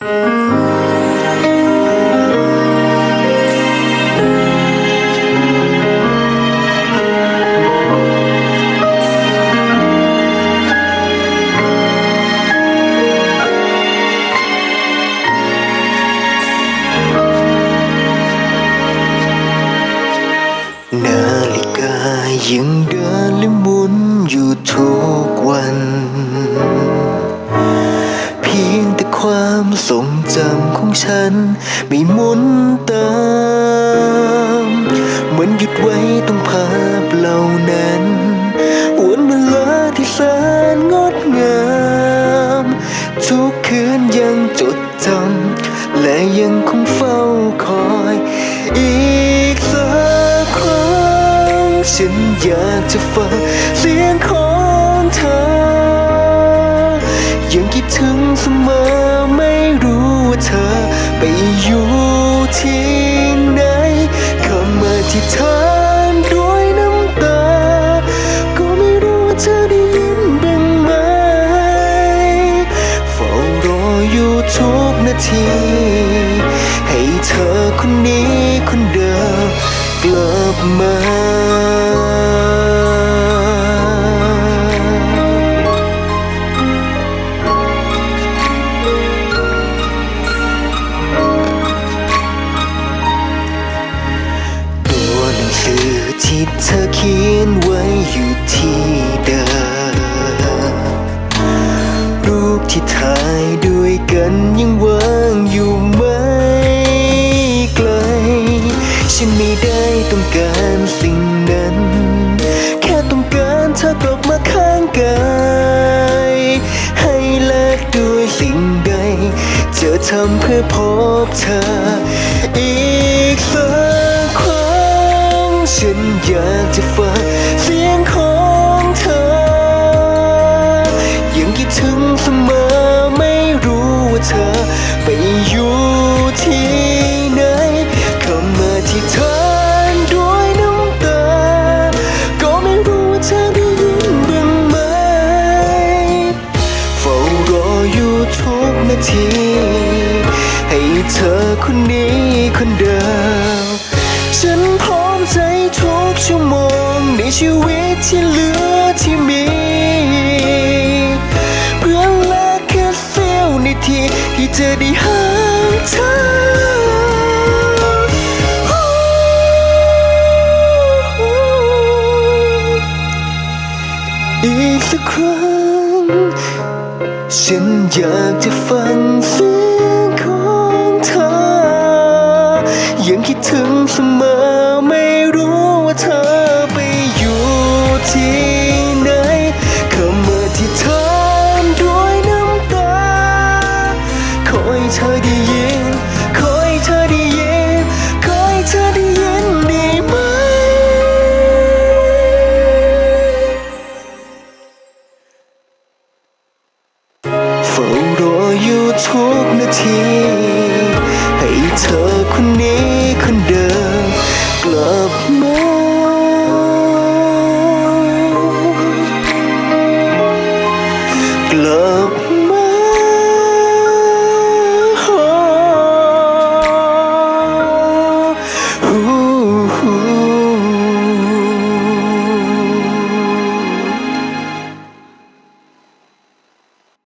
นาฬิกายังเดินและหมุนอยู่ทุกวัน ความทรงจำของฉัน ไม่หมุนตาม เหมือนหยุดไว้ตรงภาพเหล่านั้นวันเวลาที่แสนงดงาม ทุกคืนยังจดจำและยังคงเฝ้าคอย อีกสักครั้ง ฉันอยากจะฟังเสียงของเธอ ยังคิดถึงเสมอ ไปอยู่ที่ไหนคำอธิษฐานด้วยน้ำตา ก็ไม่รู้ว่าเธอได้ยินบ้างไหมเฝ้ารออยู่ทุกนาที ให้เธอคนนี้คนเดิมกลับ ที่เธอเขียนไว้อยู่ที่เดิมรูปที่ถ่ายด้วยกันยังว่างอยู่ไม่ไกล ฉันไม่ได้ต้องการสิ่งนั้น แค่ต้องการเธอกลับมาข้างกายให้แลกด้วยสิ่งใด จะทำเพื่อพบเธออีก ฉันอยากจะฟังเสียงของเธอ ยังคิดถึงเสมอไม่รู้ว่าเธอ ไปอยู่ที่ไหนคำอธิษฐานด้วยน้ำตา ก็ไม่รู้ว่าเธอได้ยินบ้างไหมเฝ้ารออยู่ทุกนาที ให้เธอคนนี้คนเดิม ชีวิตที่เหลือที่มี เพื่อแลกแค่เสี้ยวนาทีที่จะได้หาเธออีกสักครั้ง ฉันอยากจะฟังเสียงของเธอ ยังคิดถึงเสมอ เธอได้ยิน ขอให้เธอได้ยิน ขอให้เธอได้ยินได้ไหม เฝ้ารออยู่ทุกนาที ให้เธอคนนี้คนเดิมกลับ